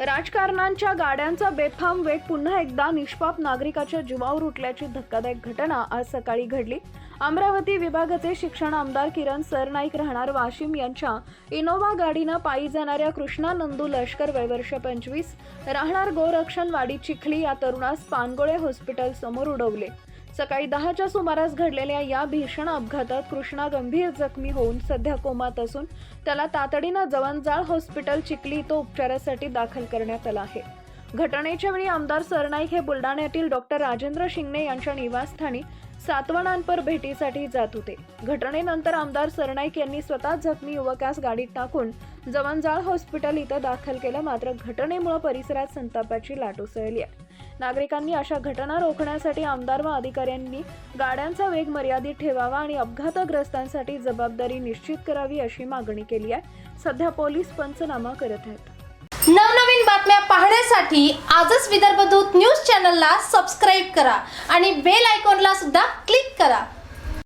राजकारणांच्या गाड्यांचा बेफाम वेग पुन्हा एकदा निष्पाप नागरिकाच्या जीवावर उठल्याची धक्कादायक घटना आज सकाळी घडली. अमरावती विभागाचे शिक्षण आमदार किरण सरनाईक राहणार वाशिम यांच्या इनोव्हा गाडीनं पायी जाणाऱ्या कृष्णा नंदू लष्कर वयवर्ष पंचवीस राहणार गोरक्षणवाडी चिखली या तरुणास पानगोळे हॉस्पिटल समोर उडवले. सकाळी दहाच्या सुमारास घडलेल्या या भीषण अपघातात कृष्णा गंभीर जखमी होऊन सध्या कोमात असून त्याला तातडीनं जवनजाळ हॉस्पिटल चिखली इथं उपचारासाठी दाखल करण्यात आलं आहे. घटनेच्या वेळी आमदार सरनाईक हे बुलढाण्यातील डॉक्टर राजेंद्र शिंगणे यांच्या निवासस्थानी सातवणांपर भेटीसाठी जात होते. घटनेनंतर आमदार सरनाईक यांनी स्वतः जखमी युवकास गाडीत टाकून जवनजाळ हॉस्पिटल इथं दाखल केलं. मात्र घटनेमुळे परिसरात संतापाची लाट उसळली आहे. नागरिकांनी अशा घटना रोखण्यासाठी आमदार व अधिकाऱ्यांनी गाड्यांचा वेग मर्यादित ठेवावा आणि अपघातग्रस्तांसाठी जबाबदारी निश्चित करावी अशी मागणी केली आहे. सध्या पोलीस पंचनामा करत आहेत. बातम्या पाहण्यासाठी आजच विदर्भ दूत न्यूज चॅनलला सबस्क्राईब करा आणि बेल आयकॉनला सुद्धा